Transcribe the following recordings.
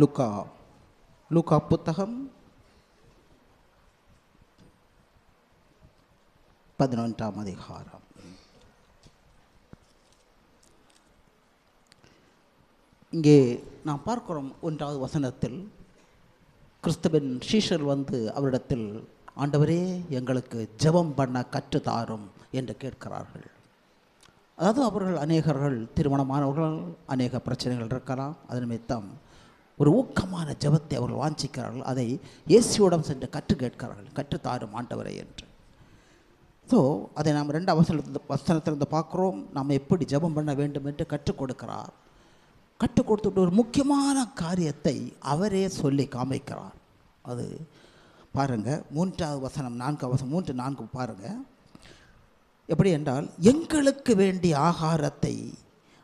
லுகா லுகா புத்தகம் பதினொன்றாம் அதிகாரம். இங்கே நாம் பார்க்கிறோம் ஒன்றாவது வசனத்தில் கிறிஸ்துவின் ஷீஷர் வந்து அவரிடத்தில் ஆண்டவரே எங்களுக்கு ஜெபம் பண்ண கற்று தாரும் என்று கேட்கிறார்கள். அதாவது அவர்கள் அநேகர்கள் திருமணமானவர்கள் அநேக பிரச்சனைகள் இருக்கலாம். அது நிமித்தம் ஒரு ஊக்கமான ஜெபத்தை அவர்கள் வாஞ்சிக்கிறார்கள். அதை இயேசுவிடம் சென்று கற்று கேட்கிறார்கள். கற்றுத்தாரும் ஆண்டவரை என்று. ஸோ அதை நாம் ரெண்டு வசனத்தில் வசனத்திலிருந்து பார்க்குறோம். நாம் எப்படி ஜெபம் பண்ண வேண்டும் என்று கற்றுக் கொடுக்கிறார். கற்றுக் கொடுத்துட்டு ஒரு முக்கியமான காரியத்தை அவரே சொல்லி காமிக்கிறார். அது பாருங்கள் மூன்றாவது வசனம் நான்கு வசனம் மூன்று நான்கு பாருங்கள் எப்படி என்றால் எங்களுக்கு வேண்டிய ஆகாரத்தை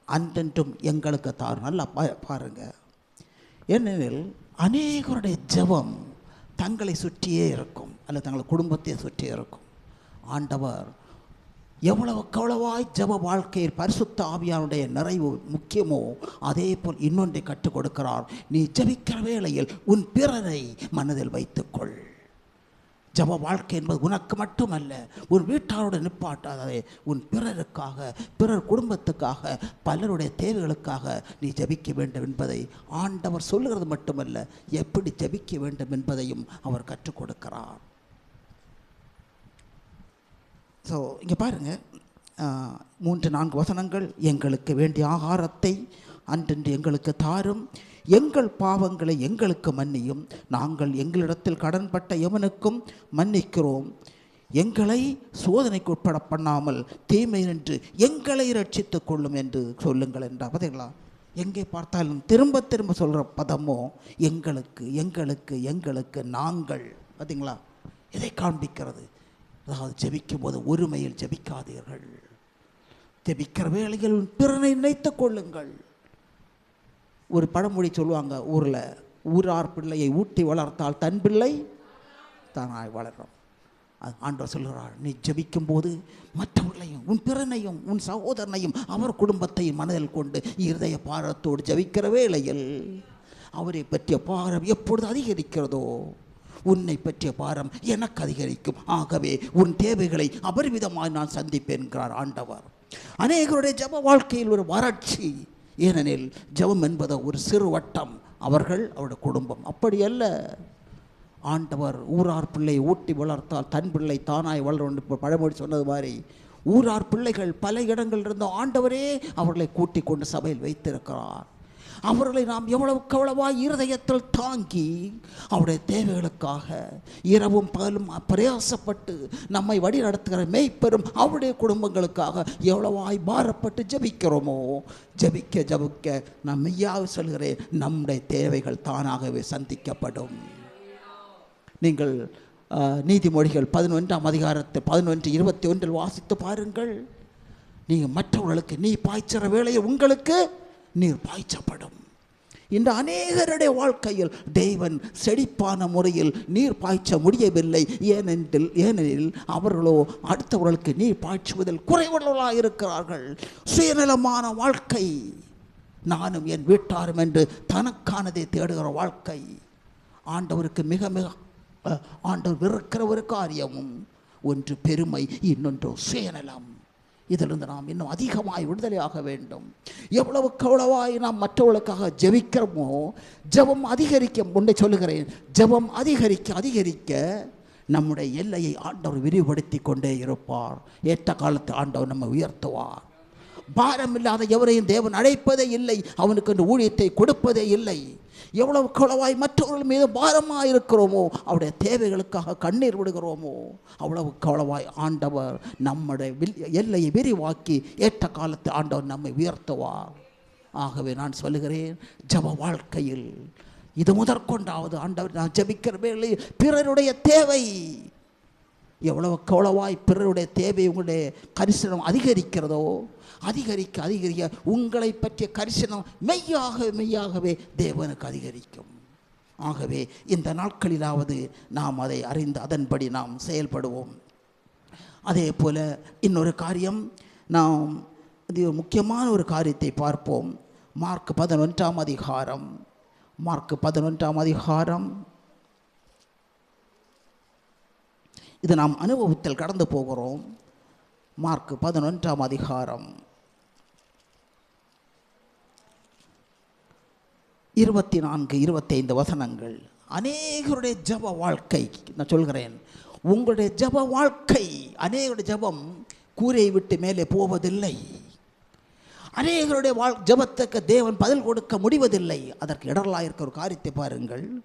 அன்றென்றும் எங்களுக்கு தாரும். நல்லா பா பாருங்கள் ஏனெனில் அநேகருடைய ஜெபம் தங்களை சுற்றியே இருக்கும் அல்லது தங்கள் குடும்பத்தை சுற்றியே இருக்கும். ஆண்டவர் எவ்வளவு கவளவாய் ஜப வாழ்க்கையில் பரிசுத்த ஆவியானுடைய நிறைவு முக்கியமோ அதே போல் இன்னொன்றை கற்றுக் கொடுக்கிறார். நீ ஜபிக்கிற வேளையில் உன் பிறரை மனதில் வைத்துக்கொள். ஜப வாழ்க்கை என்பது உனக்கு மட்டுமல்ல உன் வீட்டாரோட நிப்பாட்டாதே உன் பிறருக்காக பிறர் குடும்பத்துக்காக பலருடைய தேவைகளுக்காக நீ ஜபிக்க வேண்டும் என்பதை ஆண்டவர் சொல்லுகிறது மட்டுமல்ல எப்படி ஜபிக்க வேண்டும் என்பதையும் அவர் கற்றுக் கொடுக்கிறார். ஸோ இங்கே பாருங்கள் மூன்று நான்கு வசனங்கள் எங்களுக்கு வேண்டிய ஆகாரத்தை அன்றென்று எங்களுக்கு தாரும். எங்கள் பாவங்களை எங்களுக்கு மன்னியும். நாங்கள் எங்களிடத்தில் கடன்பட்ட எவனுக்கும் மன்னிக்கிறோம். எங்களை சோதனைக்கு உட்பட பண்ணாமல் தீமை என்று எங்களை ரட்சித்துக் கொள்ளும் என்று சொல்லுங்கள் என்றார் பார்த்தீங்களா எங்கே பார்த்தாலும் திரும்ப திரும்ப சொல்கிற பதமோ எங்களுக்கு எங்களுக்கு எங்களுக்கு நாங்கள். பார்த்தீங்களா இதை காண்பிக்கிறது. அதாவது ஜெபிக்கும் போது ஒருமையில் ஜெபிக்காதீர்கள். ஜெபிக்கிற வேளையில் பிறனை நினைத்துக் கொள்ளுங்கள். ஒரு பழமொழி சொல்லுவாங்க ஊரில் ஊரார் பிள்ளையை ஊட்டி வளர்த்தால் தன் பிள்ளை தானாய் வளரும். அது ஆண்டவர் சொல்கிறார் நீ ஜபிக்கும் போது மற்றவர்களையும் உன் பிறனையும் உன் சகோதரனையும் அவர் குடும்பத்தையும் மனதில் கொண்டு இருதய பாரத்தோடு ஜபிக்கிற வேளையில் அவரை பற்றிய பாரம் எப்பொழுது அதிகரிக்கிறதோ உன்னை பற்றிய பாரம் எனக்கு அதிகரிக்கும். ஆகவே உன் தேவைகளை அபரிவிதமாய் நான் சந்திப்பேன் என்கிறார் ஆண்டவர். அநேகருடைய ஜப வாழ்க்கையில் ஒரு வறட்சி ஏனெனில் ஜபம் என்பது ஒரு சிறு வட்டம் அவர்கள் அவருடைய குடும்பம். அப்படி அல்ல ஆண்டவர் ஊரார் பிள்ளை ஊட்டி வளர்த்தால் தன் பிள்ளை தானாய் வளரும் இப்போ பழமொழி சொன்னது மாதிரி ஊரார் பிள்ளைகள் பல இடங்களில் இருந்த ஆண்டவரே அவர்களை கூட்டிக் கொண்டு சபையில் வைத்திருக்கிறார். அவர்களை நாம் எவ்வளவுக்கு எவ்வளவாய் இருதயத்தில் தாங்கி அவருடைய தேவைகளுக்காக இரவும் பகலும் பிரயாசப்பட்டு நம்மை வழி நடத்துகிற மெய்ப்பெரும் அவருடைய குடும்பங்களுக்காக எவ்வளவாய் பாரப்பட்டு ஜபிக்கிறோமோ ஜபிக்க ஜபிக்க நான் மெய்யாக சொல்கிறேன் நம்முடைய தேவைகள் தானாகவே சந்திக்கப்படும். நீங்கள் நீதிமொழிகள் பதினொன்றாம் அதிகாரத்தை பதினொன்று இருபத்தி ஒன்றில் வாசித்து பாருங்கள். நீங்கள் மற்றவர்களுக்கு நீ பாய்ச்சுற வேலையை உங்களுக்கு நீர் பாய்ச்சப்படும். இந்த அநேகருடைய வாழ்க்கையில் தேவன் செழிப்பான முறையில் நீர் பாய்ச்ச முடியவில்லை. ஏனென்றில் ஏனெனில் அவர்களோ அடுத்தவர்களுக்கு நீர் பாய்ச்சுவதில் குறைவுள்ளவர்களாக இருக்கிறார்கள். சுயநலமான வாழ்க்கை. நானும் என் வீட்டாரும் என்று தனக்கானதை தேடுகிற வாழ்க்கை. ஆண்டவருக்கு மிக மிக ஆண்டவர் வெறுக்கிற ஒரு காரியமும். ஒன்று பெருமை இன்னொன்று சுயநலம். இதிலிருந்து நாம் இன்னும் அதிகமாய் விடுதலையாக வேண்டும். எவ்வளவுக்கு எவ்வளவாய் நாம் மற்றவர்களுக்காக ஜெபிக்கிறோமோ ஜெபம் அதிகரிக்க முன்னே சொல்லுகிறேன் ஜெபம் அதிகரிக்க அதிகரிக்க நம்முடைய எல்லையை ஆண்டவர் விரிவுபடுத்தி கொண்டே இருப்பார். ஏற்ற காலத்து ஆண்டவர் நம்ம உயர்த்துவார். பாரம் இல்லாத எவரையும் தேவன் அழைப்பதே இல்லை. அவனுக்கு அந்த ஊழியத்தை கொடுப்பதே இல்லை. எவ்வளவு குளவாய் மற்றவர்கள் மீது பாரமாக இருக்கிறோமோ அவருடைய தேவைகளுக்காக கண்ணீர் விடுகிறோமோ அவ்வளவு கவளவாய் ஆண்டவர் நம்முடைய வில் எல்லையை விரிவாக்கி ஏற்ற காலத்து ஆண்டவர் நம்மை உயர்த்துவார். ஆகவே நான் சொல்லுகிறேன் ஜப வாழ்க்கையில் இது முதற்கொண்டாவது ஆண்டவர். நான் ஜபிக்கிற வேலை பிறருடைய தேவை எவ்வளவு கவளவாய் பிறருடைய தேவை உங்களுடைய கரிசனம் அதிகரிக்கிறதோ அதிகரிக்க அதிகரிக்க உங்களை பற்றிய கரிசனம் மெய்யாக மெய்யாகவே தேவனுக்கு அதிகரிக்கும். ஆகவே இந்த நாட்களிலாவது நாம் அதை அறிந்து அதன்படி நாம் செயல்படுவோம். அதே போல் இன்னொரு காரியம் நாம் இது முக்கியமான ஒரு காரியத்தை பார்ப்போம். மார்க் பதினொன்றாம் அதிகாரம். மார்க் பதினொன்றாம் அதிகாரம். இது நாம் அனுபவத்தில் கடந்து போகிறோம். மார்க் பதினொன்றாம் அதிகாரம். இருபத்தி நான்கு இருபத்தைந்து வசனங்கள். அநேகருடைய ஜப வாழ்க்கை நான் சொல்கிறேன். உங்களுடைய ஜப வாழ்க்கை அநேகருடைய ஜபம் கூரையை விட்டு மேலே போவதில்லை. அநேகருடைய வாழ் ஜபத்துக்கு தேவன் பதில் கொடுக்க முடிவதில்லை. அதற்கு இடரலாக இருக்கிற ஒரு காரியத்தை பாருங்கள்.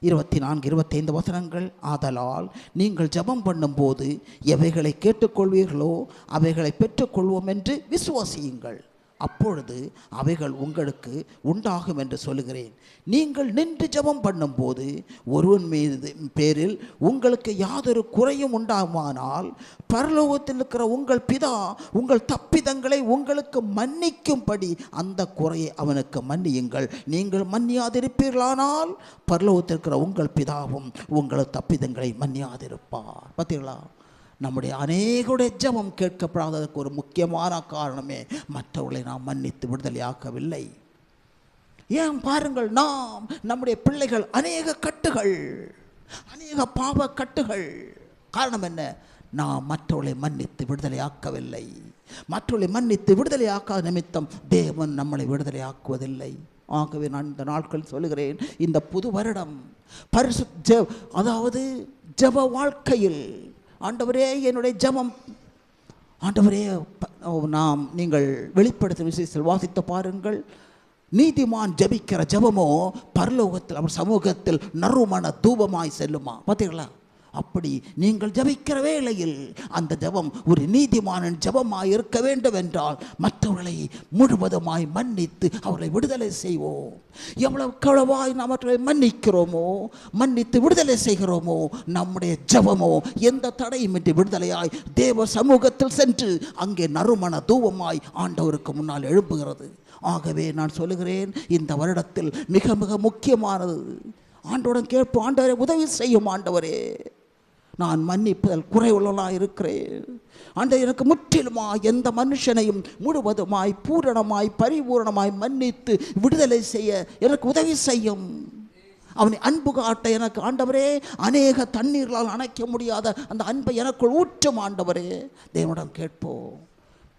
இருபத்தி நான்கு இருபத்தைந்து வசனங்கள். ஆதலால் நீங்கள் ஜெபம் பண்ணும்போது எவைகளை கேட்டுக்கொள்வீர்களோ அவைகளை பெற்றுக்கொள்வோம் என்று விசுவாசியுங்கள். அப்பொழுது அவைகள் உங்களுக்கு உண்டாகும் என்று சொல்லுகிறேன். நீங்கள் நின்று ஜெபம் பண்ணும்போது ஒருவன் மீது பேரில் உங்களுக்கு யாதொரு குறையும் உண்டாகுமானால் பரலோகத்தில் இருக்கிற உங்கள் பிதா உங்கள் தப்பிதங்களை உங்களுக்கு மன்னிக்கும்படி அந்த குறையை அவனுக்கு மன்னியுங்கள். நீங்கள் மன்னியாதிருப்பீர்களானால் பரலோகத்தில் இருக்கிற உங்கள் பிதாவும் உங்கள் தப்பிதங்களை மன்னியாதிருப்பார். பார்த்தீங்களா நம்முடைய அநேகருடைய ஜெபம் கேட்கப்படாததற்கு ஒரு முக்கியமான காரணமே மற்றவர்களை நாம் மன்னித்து விடுதலையாக்கவில்லை. ஏன் பாருங்கள் நாம் நம்முடைய பிள்ளைகள் அநேக கட்டுகள் அநேக பாவ கட்டுகள். காரணம் என்ன? நாம் மற்றவர்களை மன்னித்து விடுதலையாக்கவில்லை. மற்றவர்களை மன்னித்து விடுதலையாக்காத நிமித்தம் தேவன் நம்மளை விடுதலையாக்குவதில்லை. ஆகவே நான் இந்த நாட்கள் சொல்லுகிறேன் இந்த புது வருடம் பரிசு ஜ அதாவது ஜெப வாழ்க்கையில் ஆண்டவரே என்னுடைய ஜெபம். ஆண்டவரே நாம் நீங்கள் வெளிப்படுத்தும் விஷயத்தில் வாசித்து பாருங்கள். நீதிமான் ஜெபிக்கிற ஜெபமோ பரலோகத்தில் அவர் சமூகத்தில் நறுமண தூபமாய் செல்லுமா? பார்த்தீங்களா அப்படி நீங்கள் ஜெபிக்கிற வேளையில் அந்த ஜெபம் ஒரு நீதிமானன் ஜெபமாய் இருக்க வேண்டும் என்றால் மற்றவர்களை முழுவதுமாய் மன்னித்து அவர்களை விடுதலை செய்வோம். எவ்வளவு களவாய் நாம் அவர்களை மன்னிக்கிறோமோ மன்னித்து விடுதலை செய்கிறோமோ நம்முடைய ஜெபமோ எந்த தடையுமின்றி விடுதலையாய் தேவ சமூகத்தில் சென்று அங்கே நறுமண தூவமாய் ஆண்டவருக்கு முன்னால் எழுப்புகிறது ஆகவே நான் சொல்லுகிறேன் இந்த வருடத்தில் மிக மிக முக்கியமானது. ஆண்டோடன் கேட்போம் ஆண்டவரை உதவி செய்யும் ஆண்டவரே. நான் மன்னிப்பதில் குறைவுள்ளவனாக இருக்கிறேன். ஆண்டவர் எனக்கு முற்றிலுமா எந்த மனுஷனையும் முழுவதுமாய் பூரணமாய் பரிபூரணமாய் மன்னித்து விடுதலை செய்ய எனக்கு உதவி செய்யும். அவனை அன்பு காட்ட எனக்கு ஆண்டவரே அநேக தண்ணீர்களால் அணைக்க முடியாத அந்த அன்பை எனக்குள் ஊற்றும் ஆண்டவரே. தேவனிடம் கேட்போம்.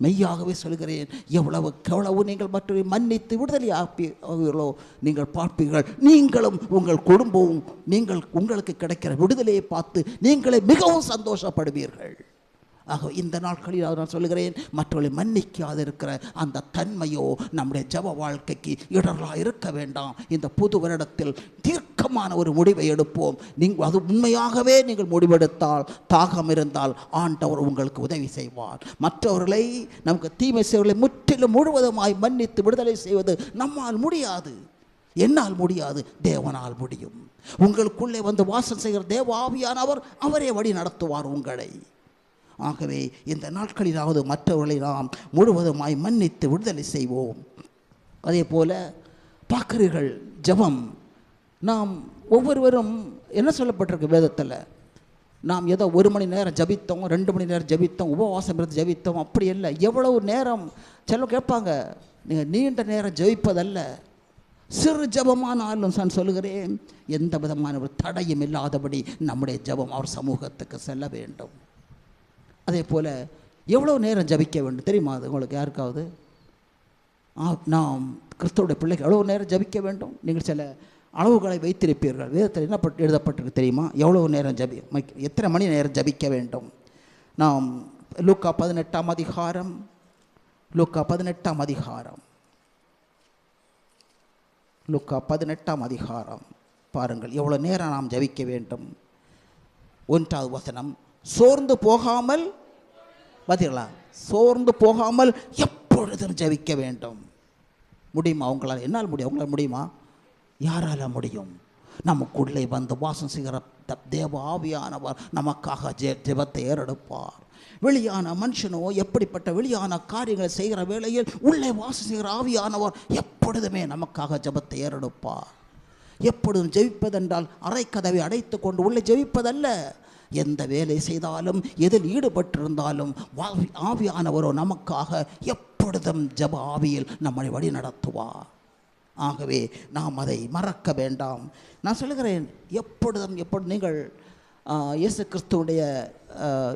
மெய்யாகவே சொல்கிறேன் எவ்வளவு எவ்வளவு நீங்கள் மற்றவரை மன்னித்து விடுதலை ஆப்பீர்களோ நீங்கள் பார்ப்பீர்கள். நீங்களும் உங்கள் குடும்பமும் நீங்கள் உங்களுக்கு கிடைக்கிற விடுதலையை பார்த்து நீங்களே மிகவும் சந்தோஷப்படுவீர்கள். ஆக இந்த நாட்களில் நான் சொல்லுகிறேன் மற்றவர்களை மன்னிக்காது இருக்கிற அந்த தன்மையோ நம்முடைய ஜப வாழ்க்கைக்கு இடரலாக இருக்க வேண்டாம். இந்த புது வருடத்தில் தீர்க்கமான ஒரு முடிவை எடுப்போம். நீங்கள் அது உண்மையாகவே நீங்கள் முடிவெடுத்தால் தாகம் இருந்தால் ஆண்டவர் உங்களுக்கு உதவி செய்வார். மற்றவர்களை நமக்கு தீமை செய்வர்களை முற்றிலும் முழுவதுமாய் மன்னித்து விடுதலை செய்வது நம்மால் முடியாது. என்னால் முடியாது தேவனால் முடியும். உங்களுக்குள்ளே வந்து வாசம் செய்கிற தேவ ஆவியானவர் அவரே வழி நடத்துவார் உங்களை. ஆகவே இந்த நாட்களிலாவது மற்றவர்களை நாம் முழுவதுமாய் மன்னித்து விடுதலை செய்வோம். அதே போல பார்க்கிறீர்கள் ஜெபம். நாம் ஒவ்வொருவரும் என்ன சொல்லப்பட்டிருக்கு வேதத்தில்? நாம் ஏதோ ஒரு மணி நேரம் ஜபித்தோம் ரெண்டு மணி நேரம் ஜபித்தோம் உபவாசம் இருந்து ஜபித்தோம் அப்படி இல்லை. எவ்வளவு நேரம் செல்ல கேட்பாங்க? நீங்கள் நீண்ட நேரம் ஜெபிப்பதல்ல. சிறு ஜபமானாலும் நான் சொல்லுகிறேன் எந்த விதமான ஒரு தடையும் இல்லாதபடி நம்முடைய ஜெபம் அவர் சமூகத்துக்கு செல்ல வேண்டும். அதே போல் எவ்வளோ நேரம் ஜபிக்க வேண்டும்? தெரியுமா அது உங்களுக்கு யாருக்காவது? நாம் கிறிஸ்தவருடைய பிள்ளைகள் எவ்வளோ நேரம் ஜபிக்க வேண்டும்? நீங்கள் சில அளவுகளை வைத்திருப்பீர்கள். வேதத்தில் என்ன எழுதப்பட்டிருக்கு தெரியுமா? எவ்வளோ நேரம் ஜபி எத்தனை மணி நேரம் ஜபிக்க வேண்டும்? நாம் லூக்கா பதினெட்டாம் அதிகாரம் லூக்கா பதினெட்டாம் அதிகாரம். லூக்கா பதினெட்டாம் அதிகாரம். பாருங்கள் எவ்வளோ நேரம் நாம் ஜபிக்க வேண்டும்? ஒன்றாவது வசனம். சோர்ந்து போகாமல் பார்த்தீங்களா சோர்ந்து போகாமல் எப்பொழுதும் ஜெபிக்க வேண்டும். முடியுமா? அவங்களால் என்னால் முடியும். அவங்களால் முடியுமா? யாரால முடியும்? நமக்குள்ளே வந்து வாசம் செய்கிற த- தேவ ஆவியானவர் நமக்காக ஜெ ஜெபத்தை ஏறெடுப்பார். வெளியான மனுஷனோ எப்படிப்பட்ட வெளியான காரியங்களை செய்கிற வேளையில் உள்ளே வாசம் செய்கிற ஆவியானவர் எப்பொழுதுமே நமக்காக ஜெபத்தை ஏறெடுப்பார். எப்பொழுதும் ஜெபிப்பதென்றால் அரைக்கதவை அடைத்து கொண்டு உள்ளே ஜெபிப்பதல்ல. எந்த வேலை செய்தாலும் எதில் ஈடுபட்டிருந்தாலும் வாவி- ஆவியானவரோ நமக்காக எப்பொழுதும் ஜப ஆவியில் நம்மை வழி நடத்துவார். ஆகவே நாம் அதை மறக்க வேண்டாம். நான் சொல்லுகிறேன் எப்பொழுதும் எப்பொழுது நீங்கள் இயேசு கிறிஸ்துவனுடைய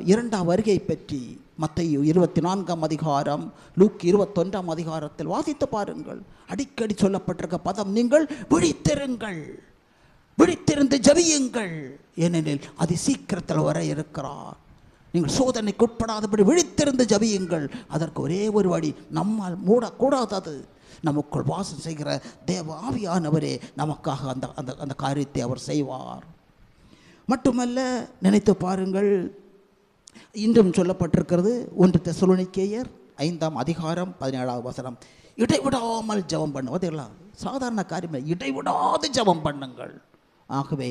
இரண்டாம் வருகை பற்றி மத்தையு இருபத்தி நான்காம் அதிகாரம் லூக் இருபத்தொன்றாம் அதிகாரத்தில் வாசித்து பாருங்கள். அடிக்கடி சொல்லப்பட்டிருக்க பதம் நீங்கள் விழித்திருங்கள். விழித்திருந்து ஜபியுங்கள். ஏனெனில் அது சீக்கிரத்தில் வர இருக்கிறார். நீங்கள் சோதனைக்கு உட்படாதபடி விழித்திருந்து ஜபியுங்கள். அதற்கு ஒரே ஒரு வழி நம்மால் மூடக்கூடாதது. நமக்குள் வாசம் செய்கிற தேவ ஆவியானவரே நமக்காக அந்த அந்த அந்த காரியத்தை அவர் செய்வார். மட்டுமல்ல நினைத்து பாருங்கள் இன்றும் சொல்லப்பட்டிருக்கிறது ஒன்று தெசலோனிக்கேயர் ஐந்தாம் அதிகாரம் பதினேழாவது வசனம். இடைவிடாமல் ஜெபம் பண்ணு சாதாரண காரியம் இடைவிடாது ஜெபம் பண்ணுங்கள். ஆகவே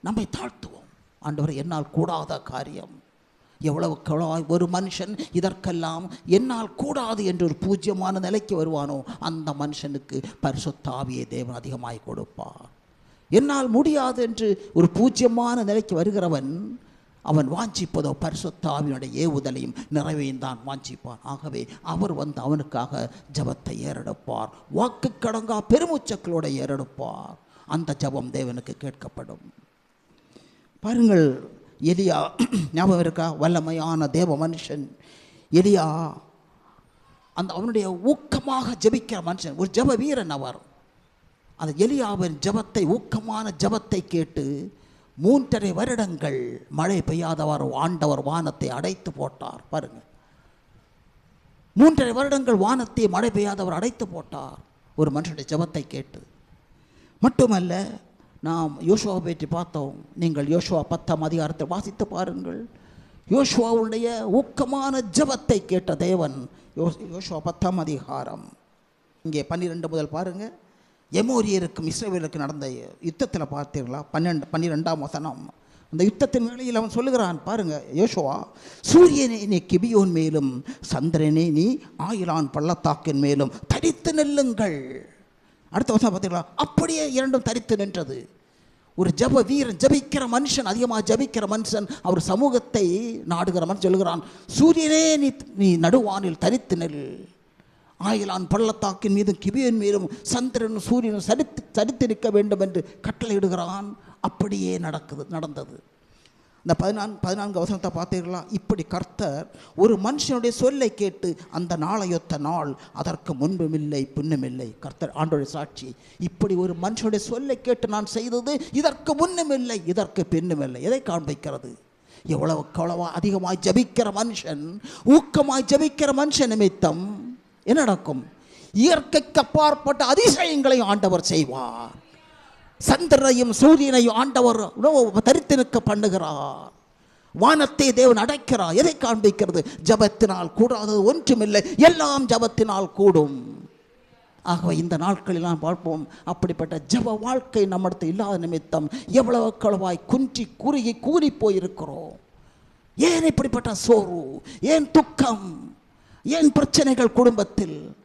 நம்மை தாழ்த்துவோம். ஆண்டவர் என்னால் கூடாத காரியம். எவ்வளவு எவ்வளவாய் ஒரு மனுஷன் இதற்கெல்லாம் என்னால் கூடாது என்று ஒரு பூஜ்யமான நிலைக்கு வருவானோ அந்த மனுஷனுக்கு பரிசுத்தாவியை தேவன் அதிகமாய் கொடுப்பார். என்னால் முடியாது என்று ஒரு பூஜ்யமான நிலைக்கு வருகிறவன் அவன் வாஞ்சிப்பதோ பரிசுத்தாவினுடைய ஏவுதலையும் நிறைவையும் தான் வாஞ்சிப்பான். ஆகவே அவர் வந்து அவனுக்காக ஜபத்தை ஏறெடுப்பார். வாக்கு கடங்கா பெருமூச்சக்களோட ஏறெடுப்பார். அந்த ஜபம் தேவனுக்கு கேட்கப்படும். பாருங்கள் எலியா ஞாபகம் இருக்கா? வல்லமையான தேவ மனுஷன். எலியா அந்த அவனுடைய ஊக்கமாக ஜெபிக்கிற மனுஷன். ஒரு ஜெப வீரன் அவர். அந்த எலியாவின் ஜெபத்தை ஊக்கமான ஜெபத்தை கேட்டு மூன்றரை வருடங்கள் மழை பெய்யாதவர் ஆண்டவர் வானத்தை அடைத்து போட்டார். பாருங்க. மூன்றரை வருடங்கள் வானத்தை மழை பெய்யாதவர் அடைத்து போட்டார். ஒரு மனுஷனுடைய ஜெபத்தை கேட்டு. மட்டுமல்ல நாம் யோசுவாவை பற்றி பார்த்தோம். நீங்கள் யோசுவா பத்தாம் அதிகாரத்தை வாசித்து பாருங்கள். யோசுவாவுடைய ஊக்கமான ஜபத்தை கேட்ட தேவன் யோ யோசுவா பத்தாம் அதிகாரம். இங்கே பன்னிரெண்டு முதல் பாருங்க. எமோரியருக்கும் இஸ்ரேவேலுக்கும் நடந்த யுத்தத்தில் பார்த்தீர்களா? பன்னெண்டு பன்னிரெண்டாம் வசனம். அந்த யுத்தத்தின் வேளையில் அவன் சொல்லுகிறான் பாருங்க யோசுவா சூரியனே நீ கிபியோன் மேலும் சந்திரனை நீ ஆயிலான் பள்ளத்தாக்கின் மேலும் தரித்து நெல்லுங்கள். அடுத்த வருஷம் பார்த்தீங்களா? அப்படியே இரண்டும் தரித்து நின்றது. ஒரு ஜப வீரன் ஜபிக்கிற மனுஷன் அதிகமாக ஜபிக்கிற மனுஷன் அவர் சமூகத்தை நாடுகிறவன் சொல்கிறான் சொல்லுகிறான் சூரியனே நீ நீ நடுவானில் தரித்து நெல். ஆயிலான் பள்ளத்தாக்கின் மீதும் கிபியன் மீதும் சந்திரனும் சூரியனும் சரித்து சரித்திருக்க வேண்டும் என்று கட்டளையிடுகிறான். அப்படியே நடக்குது நடந்தது. இந்த பதினான்கு பதினான்கு அவசரத்தை பார்த்தீர்களா? இப்படி கர்த்தர் ஒரு மனுஷனுடைய சொல்லை கேட்டு அந்த நாளையொத்த நாள் அதற்கு முன்பும் இல்லை பின்னும் இல்லை. கர்த்தர் ஆண்டோடைய சாட்சி. இப்படி ஒரு மனுஷனுடைய சொல்லை கேட்டு நான் செய்தது இதற்கு முன்னும் இல்லை இதற்கு பின்னும் இல்லை. எதை காண்பிக்கிறது? எவ்வளவு எவ்வளவா அதிகமாய் ஜபிக்கிற மனுஷன் ஊக்கமாய் ஜபிக்கிற மனுஷன் நிமித்தம் என்ன நடக்கும்? இயற்கைக்கு அப்பாற்பட்ட அதிசயங்களை ஆண்டவர் செய்வார். சந்திரனையும் சூரியனையும் ஆண்டவர் உணவு தரித்து நிற்க பண்ணுகிறார். வானத்தை தேவன் அடைக்கிறார். எதை காண்பிக்கிறது? ஜபத்தினால் கூடாதது ஒன்றுமில்லை. எல்லாம் ஜபத்தினால் கூடும். ஆகவே இந்த நாட்களில் நாம் பார்ப்போம் அப்படிப்பட்ட ஜப வாழ்க்கை நம்மிடத்தில் இல்லாத நிமித்தம் எவ்வளவு களவாய் குன்றி குறுகி கூறி போயிருக்கிறோம். ஏன் இப்படிப்பட்ட சோர்வு? ஏன் துக்கம்? ஏன் பிரச்சனைகள் குடும்பத்தில்?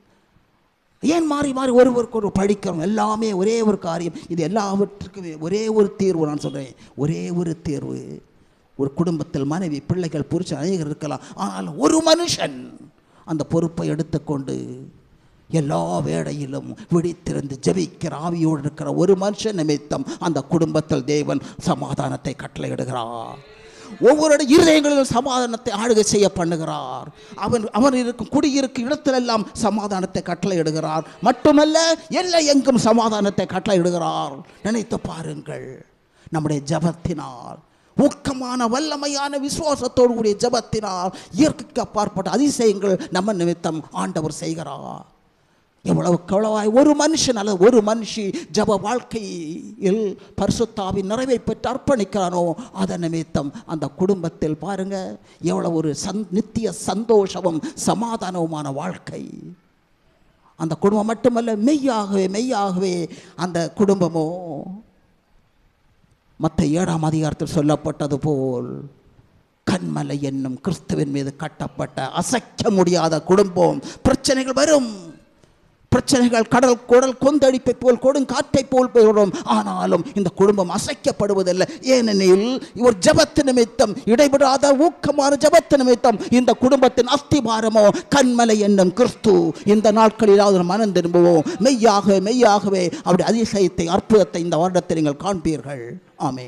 ஏன் மாறி மாறி ஒருவருக்கு ஒரு படிக்கிறோம்? எல்லாமே ஒரே ஒரு காரியம். இது எல்லாவற்றுக்குமே ஒரே ஒரு தீர்வு நான் சொல்கிறேன் ஒரே ஒரு தீர்வு. ஒரு குடும்பத்தில் மனைவி பிள்ளைகள் புருஷன் அநேகர் இருக்கலாம். ஆனால் ஒரு மனுஷன் அந்த பொறுப்பை எடுத்துக்கொண்டு எல்லா வேடையிலும் விழித்திருந்து ஜெபிக்கிற ஆவியோடு இருக்கிற ஒரு மனுஷன் நிமித்தம் அந்த குடும்பத்தில் தேவன் சமாதானத்தை கட்டளையிடுகிறார். ஒவ்வொரு இருதயங்களிலும் சமாதானத்தை ஆளுகை செய்ய பண்ணுகிறார். அவன் அவன் இருக்கும் குடியிருக்கும் இடத்திலெல்லாம் சமாதானத்தை கட்டளையிடுகிறார். மட்டுமல்ல எல்லை எங்கும் சமாதானத்தை கட்டளையிடுகிறார். நினைத்து பாருங்கள் நம்முடைய ஜபத்தினால் ஊக்கமான வல்லமையான விசுவாசத்தோடு கூடிய ஜபத்தினால் இயற்கைக்கு அப்பாற்பட்ட அதிசயங்கள் நம்ம நிமித்தம் ஆண்டவர் செய்கிறார். எவ்வளவு கவலவாய். ஒரு மனுஷன் அல்லது ஒரு மனுஷி ஜப வாழ்க்கையில் பரிசுத்தாவின் நிறைவை பெற்று அர்ப்பணிக்கிறானோ அதன் நிமித்தம் அந்த குடும்பத்தில் பாருங்க எவ்வளவு ஒரு சந் நித்திய சந்தோஷமும் சமாதானவுமான வாழ்க்கை. அந்த குடும்பம் மட்டுமல்ல மெய்யாகவே மெய்யாகவே அந்த குடும்பமோ. மற்ற ஏழாம் அதிகாரத்தில் சொல்லப்பட்டது போல் கண்மலை என்னும் கிறிஸ்துவின் மீது கட்டப்பட்ட அசைக்க முடியாத குடும்பம் பிரச்சனைகள் வரும். பிரச்சனைகள் கடல் குடல் கொந்தளிப்பை போல் கொடுங்காற்றை போல் பெறும் ஆனாலும் இந்த குடும்பம் அசைக்கப்படுவதில்லை. ஏனெனில் ஒரு ஜபத்து நிமித்தம் இடைவிடாத ஊக்கமான ஜபத்து நிமித்தம் இந்த குடும்பத்தின் அஸ்திபாரமோ கண்மலை என்னும் கிறிஸ்து இந்த நாட்களிலாவது மனம் திரும்புவோம். மெய்யாக மெய்யாகவே அவருடைய அதிசயத்தை அற்புதத்தை இந்த வருடத்தை நீங்கள் காண்பீர்கள். ஆமே